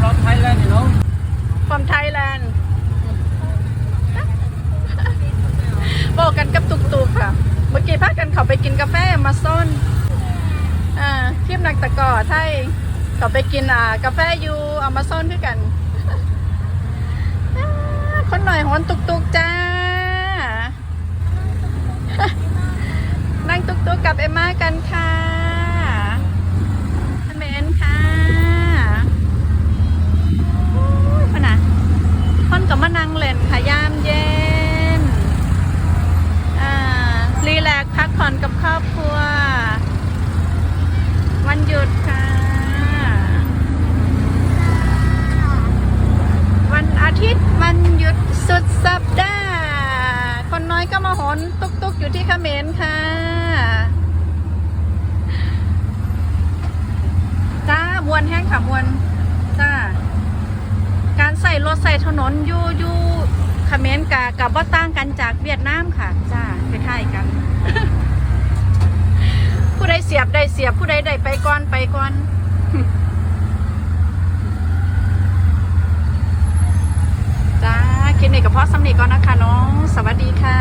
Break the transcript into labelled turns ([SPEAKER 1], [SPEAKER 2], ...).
[SPEAKER 1] from Thailand you know
[SPEAKER 2] from Thailand บอกกันกับตุกตุกค่ะ เมื่อกี้พากันเขาไปกินกาแฟมาซ่อนอ่าคลิปนักตะกอใช่เขาไปกินอ่ากาแฟอยู่เอามาซ่อนด้วยกันคนหน่อยหอนตุกตุกจ้า นั่งตุกตุกกับเอ็มมากันค่ะ มานั่งเล่นค่ะยามเย็น อ่า รีแลกพักผ่อนกับครอบครัว วันหยุดค่ะ วันอาทิตย์วันหยุดสุดสัปดาห์ คนน้อยก็มาหอนตุกตุกอยู่ที่เขมรค่ะ จ้ามวนแห้งค่ะมวน รใส่รถใส่ถนนอยู่อยู่คอมเมนต์กับกับว่าต่างกันจากเวียดนามค่ะ จ้าคล้ายกัน ผู้ใดเสียบได้เสียบผู้ใดได้ไปก่อนไปก่อนจ้าคลิปนี้กับพ่อสำนีก่อนนะคะน้อง สวัสดีค่ะ